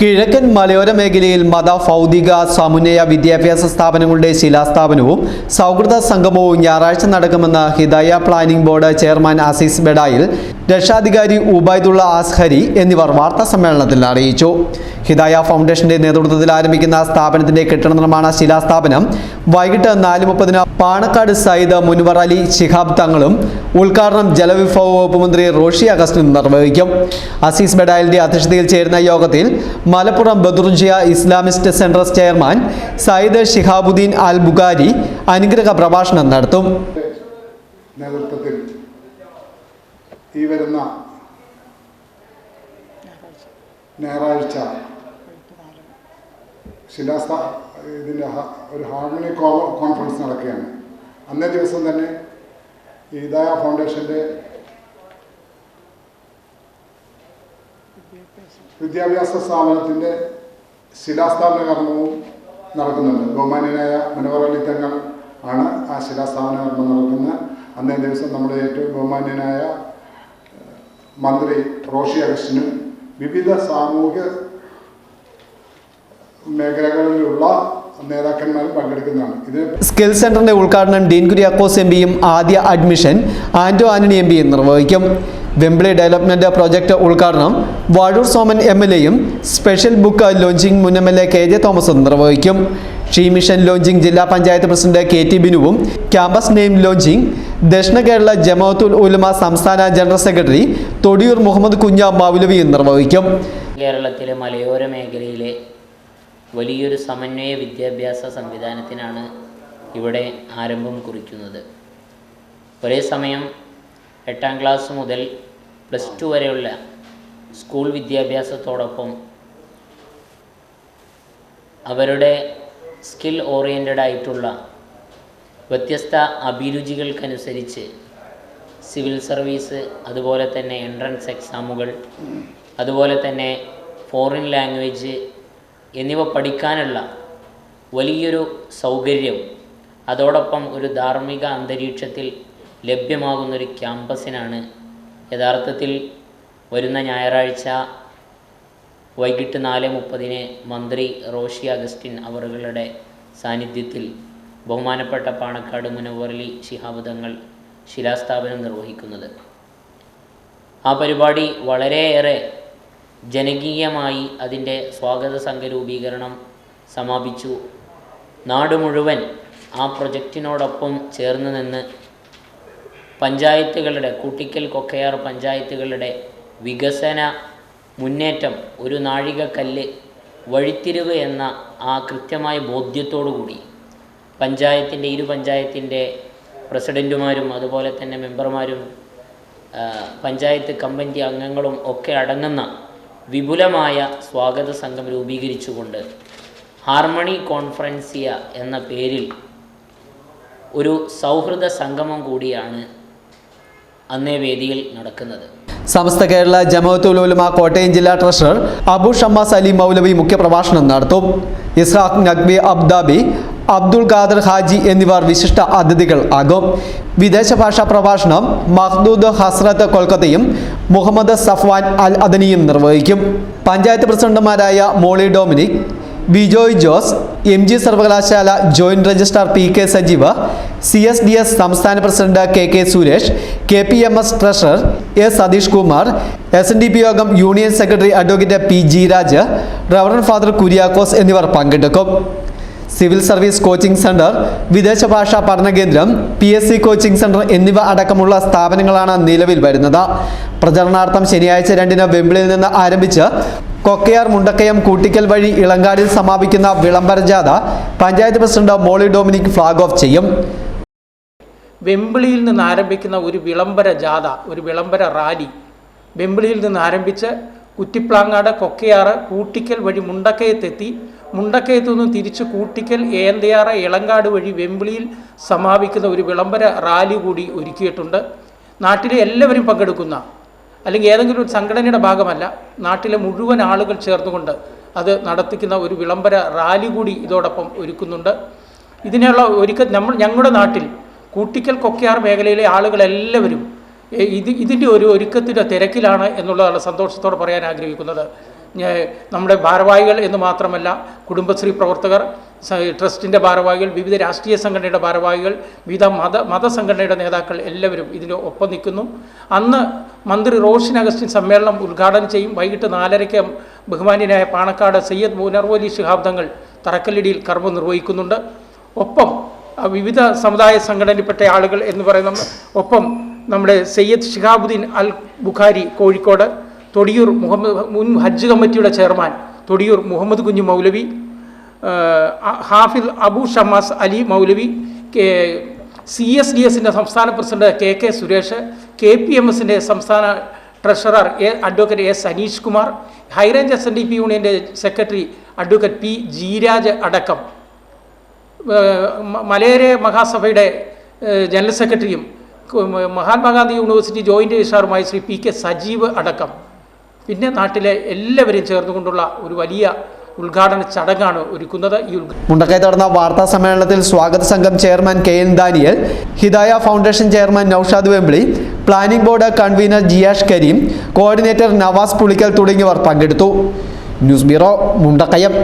കിഴക്കൻ മലയോര മേഖലയിൽ മത ഭൗതിക സമുന്നയ വിദ്യാഭ്യാസ സ്ഥാപനങ്ങളുടെ ശിലാസ്ഥാപനവും സൗഹൃദ സംഗമവും ഞായറാഴ്ച നടക്കുമെന്ന് Hidaya planning board chairman Azeez ബെഡായിൽ രക്ഷാധികാരി ഉബൈദുള്ള ആസ്ഹരി എന്നിവർ വാർത്താ സമ്മേളനത്തിൽ അറിയിച്ചു. ഹിദായ ഫൗണ്ടേഷന്റെ നേതൃത്വത്തിൽ ആരംഭിക്കുന്ന സ്ഥാപനത്തിന്റെ കെട്ടിട നിർമ്മാണ ശിലാസ്ഥാപനം വൈകിട്ട് നാല് മുപ്പതിന് പാണക്കാട് സയ്യിദ് മുൻവർ അലി ശിഹാബ് തങ്ങളും ഉദ്ഘാടനം ജലവിഭവ വകുപ്പ് മന്ത്രി റോഷി അഗസ്റ്റിൻ നിർവഹിക്കും. അസീസ് ബെഡാലിന്റെ അധ്യക്ഷതയിൽ ചേരുന്ന യോഗത്തിൽ Malappuram ബദുർജിയ Islamist centre chairman Sayyid Shihabuddin Al Bukhari അനുഗ്രഹ പ്രഭാഷണം നടത്തും. നേതൃത്വത്തിൽ ഈ വരുന്ന ഞായറാഴ്ച. ശിലാസ്ഥ ഇതിന്റെ ഒരു ഹാർമണി കോൺഫറൻസ് നടക്കുകയാണ്. അന്നേ ദിവസം തന്നെ ഈദായ ഫൗണ്ടേഷന്റെ വിദ്യാഭ്യാസ സ്ഥാപനത്തിന്റെ ശിലാസ്ഥാപന കർമ്മവും നടക്കുന്നുണ്ട്. ബഹുമാന്യനായ മനോഹർ അലി തങ്ങൾ ആണ് ആ ശിലാസ്ഥാപന കർമ്മം നടക്കുന്നത് അന്നേ ദിവസം നമ്മുടെ ഏറ്റവും ബഹുമാന്യനായ മന്ത്രി റോഷി അഗസ്റ്റിനും വിവിധ സാമൂഹ്യ മേഖലകളിലുള്ള നേതാക്കന്മാരും ഇത് സ്കിൽ സെന്ററിന്റെ ഉദ്ഘാടനം ഡീൻ കുര്യാക്കോസ് എം പിയും ആദ്യ അഡ്മിഷൻ ആന്റോ ആന്റണി എം പിയും നിർവഹിക്കും. വെമ്പിളി ഡെവലപ്മെന്റ് പ്രോജക്ട് ഉദ്ഘാടനം വാഴൂർ സോമൻ എം എൽ എയും സ്പെഷ്യൽ ബുക്ക് ലോഞ്ചിംഗ് മുൻ M L A K J തോമസും നിർവഹിക്കും. ഷീ മിഷൻ ലോഞ്ചിങ് ജില്ലാ panchayat president K T ബിനുവും campus name launching Dakshina Kerala Jamaathul ഉലമ സംസ്ഥാന ജനറൽ സെക്രട്ടറി തൊടിയൂർ മുഹമ്മദ് കുഞ്ഞ മൗലവിയും നിർവഹിക്കും കേരളത്തിലെ മലയോര മേഖലയിലെ വലിയൊരു സമന്വയ വിദ്യാഭ്യാസ സംവിധാനത്തിനാണ് ഇവിടെ ആരംഭം കുറിക്കുന്നത്. ഒരേ സമയം എട്ടാം ക്ലാസ് മുതൽ പ്ലസ് ടു വരെയുള്ള സ്കൂൾ വിദ്യാഭ്യാസത്തോടൊപ്പം അവരുടെ സ്കിൽ ഓറിയന്റഡ് ആയിട്ടുള്ള വ്യത്യസ്ത അഭിരുചികൾക്കനുസരിച്ച് സിവിൽ സർവീസ് അതുപോലെ തന്നെ എൻട്രൻസ് എക്സാമുകൾ അതുപോലെ തന്നെ ഫോറിൻ ലാംഗ്വേജ് എന്നിവ പഠിക്കാനുള്ള വലിയൊരു സൗകര്യം അതോടൊപ്പം ഒരു ധാർമ്മിക അന്തരീക്ഷത്തിൽ ലഭ്യമാകുന്നൊരു ക്യാമ്പസിനാണ് യഥാർത്ഥത്തിൽ വരുന്ന ഞായറാഴ്ച വൈകിട്ട് നാല് മുപ്പതിന് മന്ത്രി റോഷി അഗസ്റ്റിൻ അവറുകളുടെ സാന്നിധ്യത്തിൽ ബഹുമാനപ്പെട്ട പാണക്കാട് മുനവറലി ശിഹാബുദങ്ങൾ ശിലാസ്ഥാപനം നിർവഹിക്കുന്നത്. ആ പരിപാടി വളരെയേറെ ജനകീയമായി അതിന്റെ സ്വാഗത സംഘ രൂപീകരണം സമാപിച്ചു. നാട് മുഴുവൻ ആ പ്രൊജക്റ്റിനോടൊപ്പം ചേർന്ന് നിന്ന് പഞ്ചായത്തുകളുടെ കുട്ടിക്കൽ കൊക്കയാർ പഞ്ചായത്തുകളുടെ വികസന മുന്നേറ്റം ഒരു നാഴികക്കല്ല് വഴിത്തിരിവ് എന്ന ആ കൃത്യമായ കൂടി പഞ്ചായത്തിന്റെ ഇരു പഞ്ചായത്തിന്റെ പ്രസിഡന്റുമാരും അതുപോലെ തന്നെ മെമ്പർമാരും പഞ്ചായത്ത് കമ്പനി അംഗങ്ങളും ഒക്കെ അടങ്ങുന്ന വിപുലമായ സ്വാഗത സംഘം രൂപീകരിച്ചുകൊണ്ട് ഹാർമണി കോൺഫറൻസിയ എന്ന പേരിൽ ഒരു സൗഹൃദ സംഗമം കൂടിയാണ് അന്നേ വേദിയിൽ നടക്കുന്നത്. സമസ്ത കേരള ജമാഅത്തുൽ കോട്ടയം ജില്ലാ ട്രഷറർ അബു ഷമ്മാസ് അലി മൗലവി മുഖ്യപ്രഭാഷണം നടത്തും. ഇസ്ഹാഖ് നഖ്ബി അബ്ദാബി അബ്ദുൾ ഖാദർ ഹാജി എന്നിവർ വിശിഷ്ട അതിഥികൾ ആകും. വിദേശ ഭാഷാ പ്രഭാഷണം മഹ്ദൂദ് ഹസ്രത്ത് കൊൽക്കത്തയും മുഹമ്മദ് സഫ്വാൻ അൽ അദനിയും നിർവഹിക്കും. പഞ്ചായത്ത് പ്രസിഡന്റുമാരായ മോളി ഡൊമിനിക് ബിജോയ് ജോസ് എം ജി സർവകലാശാല joint registrar P K Sajeev C S D S സംസ്ഥാന president K K Suresh K P M S treasurer A Satheesh Kumar S N D P യോഗം union secretary advocate P G Raj reverend father Kuriakose എന്നിവർ പങ്കെടുക്കും. Civil service coaching centre വിദേശ ഭാഷാ പഠന കേന്ദ്രം P S C coaching centre എന്നിവ അടക്കമുള്ള സ്ഥാപനങ്ങളാണ് നിലവിൽ വരുന്നത്. പ്രചരണാർത്ഥം ശനിയാഴ്ച രണ്ടിന് വെമ്പിളിയിൽ നിന്ന് ആരംഭിച്ച് കൊക്കയാർ മുണ്ടക്കയം കൂട്ടിക്കൽ വഴി ഇളങ്കാടിൽ സമാപിക്കുന്ന വിളംബര ജാഥ panchayat president Molly Dominic flag off ചെയ്യും. വെമ്പിളിയിൽ നിന്ന് ആരംഭിക്കുന്ന ഒരു വിളംബര ജാഥ ഒരു വിളംബര റാലി. വെമ്പിളിയിൽ നിന്ന് ആരംഭിച്ച് കുറ്റിപ്ലാങ്ങാട് കൊക്കയാറ് കൂട്ടിക്കൽ വഴി മുണ്ടക്കയത്തെത്തി. മുണ്ടക്കയത്തു നിന്ന് തിരിച്ച് കൂട്ടിക്കൽ ഏന്തയാറ് ഇളങ്കാട് വഴി വെമ്പിളിയിൽ സമാപിക്കുന്ന ഒരു വിളംബര റാലി കൂടി ഒരുക്കിയിട്ടുണ്ട്. നാട്ടിലെ എല്ലാവരും പങ്കെടുക്കുന്ന അല്ലെങ്കിൽ ഏതെങ്കിലും ഒരു സംഘടനയുടെ ഭാഗമല്ല നാട്ടിലെ മുഴുവൻ ആളുകൾ ചേർന്നുകൊണ്ട് അത് നടത്തിക്കുന്ന ഒരു വിളംബര റാലി കൂടി ഇതോടൊപ്പം ഒരുക്കുന്നുണ്ട്. ഇതിനുള്ള ഒരുക്ക നമ്മൾ ഞങ്ങളുടെ നാട്ടിൽ കൂട്ടിക്കൽ കൊക്കയാർ മേഖലയിലെ ആളുകളെല്ലാവരും ഇത് ഇതിന്റെ ഒരു ഒരുക്കത്തിന്റെ തിരക്കിലാണ് എന്നുള്ളതാണ് സന്തോഷത്തോടെ പറയാൻ ആഗ്രഹിക്കുന്നത്. നമ്മുടെ ഭാരവാഹികൾ എന്ന് മാത്രമല്ല കുടുംബശ്രീ പ്രവർത്തകർ ട്രസ്റ്റിന്റെ ഭാരവാഹികൾ വിവിധ രാഷ്ട്രീയ സംഘടനയുടെ ഭാരവാഹികൾ വിവിധ മത മതസംഘടനയുടെ നേതാക്കൾ എല്ലാവരും ഇതിന് ഒപ്പം നിൽക്കുന്നു. അന്ന് മന്ത്രി റോഷൻ അഗസ്റ്റിൻ സമ്മേളനം ഉദ്ഘാടനം ചെയ്യും. വൈകിട്ട് നാലരയ്ക്ക് ബഹുമാന്യനായ പാണക്കാട് സയ്യദ് മുനർവലി ശിഹാബ്ദങ്ങൾ തറക്കല്ലിടിയിൽ കർമ്മം നിർവഹിക്കുന്നുണ്ട്. ഒപ്പം വിവിധ സമുദായ സംഘടനയിൽപ്പെട്ട ആളുകൾ എന്ന് പറയുന്ന ഒപ്പം നമ്മുടെ സയ്യദ് ഷിഹാബുദ്ദീൻ അൽ ബുഖാരി കോഴിക്കോട് തൊടിയൂർ മുഹമ്മദ് മുൻ ഹജ്ജ് കമ്മിറ്റിയുടെ chairman Thodiyoor Muhammad Kunju Moulavi Hafid Abu Shamas Ali Moulavi K C S D എസിന്റെ സംസ്ഥാന president K K Suresh K P M എസിന്റെ സംസ്ഥാന treasurer A advocate S Aneesh Kumar high range S N D P യൂണിയന്റെ secretary advocate P Jeeraj അടക്കം. മലയരെ മഹാസഭയുടെ general സെക്രട്ടറിയും Mahatma Gandhi university joint രജിസ്ട്രാറുമായി ശ്രീ പി കെ സജീവ് അടക്കം. പിന്നെ നാട്ടിലെ എല്ലാവരെയും ചേർന്നുകൊണ്ടുള്ള ഒരു വലിയ ഉദ്ഘാടന ചടങ്ങാണ് ഒരുക്കുന്നത്. ഈ മുണ്ടക്കയത്ത് നടന്ന വാർത്താ സമ്മേളനത്തിൽ സ്വാഗത സംഘം chairman K N Daniel Hidaya foundation chairman Noushad Vempili planning board convener Jiyash Kareem coordinator Navas Pulickal തുടങ്ങിയവർ പങ്കെടുത്തു. News bureau Mundakayam.